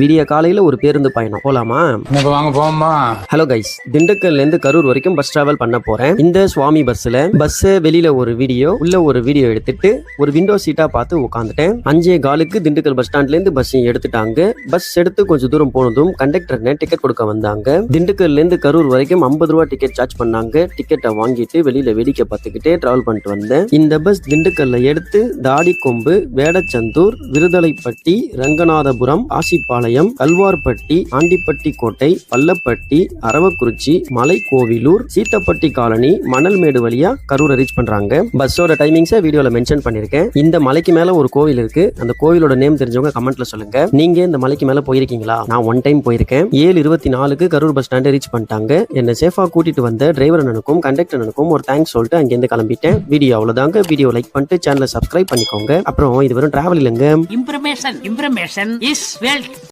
விடிய காலையில ஒரு பேருந்து பயணம். போலாமா? வாங்க போமா ஹலோ கைஸ் திண்டுக்கல்ல இருந்து கரூர் வரைக்கும் பஸ் டிராவல் பண்ண போறேன். இந்த சுவாமி பஸ்ல பஸ் வெளியில ஒரு வீடியோ உள்ள ஒரு வீடியோ எடுத்துட்டு ஒரு விண்டோ சீட்டா பார்த்து உட்காந்துட்டேன் அஞ்சே காலுக்கு திண்டுக்கல் பஸ் ஸ்டாண்ட்ல இருந்து பஸ் எடுத்துட்டாங்க. பஸ் எடுத்து கொஞ்சம் தூரம் போனதும் கண்டக்டர் டிக்கெட் கொடுக்க வந்தாங்க. திண்டுக்கல்ல இருந்து கரூர் வரைக்கும் ஐம்பது ரூபா டிக்கெட் சார்ஜ் பண்ணாங்க. டிக்கெட்டை வாங்கிட்டு வெளியில வேடிக்கை பார்த்துக்கிட்டே டிராவல் பண்ணிட்டு வந்தேன். இந்த பஸ் திண்டுக்கல்ல எடுத்து தாடிக்கொம்பு வேடச்சந்தூர் விருதலைப்பட்டி ரங்கநாதபுரம் ஆசிப்பாளையம் கல்வார்பட்டி ஆண்டிப்பட்டி கோட்டை பள்ளப்பட்டி அரவக்குறிச்சி மலைக்கோவிலூர் சீத்தப்பட்டி காலனி மணல்மேடு வழியா கரூரை ரீச் பண்றாங்க. பஸ்ஸோட டைமிங்ஸை வீடியோல மென்ஷன் பண்ணிருக்கேன். இந்த மலைக்கு மேல ஒரு கோவில் இருக்கு. அந்த கோவிலோட நேம் தெரிஞ்சவங்க கமெண்ட்ல சொல்லுங்க. நீங்க இந்த மலைக்கு மேல போயிருக்கீங்களா? நான் ஒன் டைம் போயிருக்கேன். ஏழு இருபத்தி நாலுக்கு கரூர் பஸ் ஸ்டாண்டை ரீச் பண்ணிட்டாங்க. என்ன சேஃபா கூட்டிட்டு வந்த டிரைவர் அண்ணனுக்கும் கண்டக்டர் அண்ணனுக்கும் ஒரு தேங்க்ஸ் சொல்லிட்டு அங்கேருந்து கிளம்பிட்டேன். வீடியோ அவ்வளவுதாங்க. வீடியோ லைக் பண்ணிட்டு சேனலை சப்ஸ்கிரைப் பண்ணிக்கோங்க. அப்புறம் இது வெறும் டிராவல் இல்லைங்க. Information, information is wealth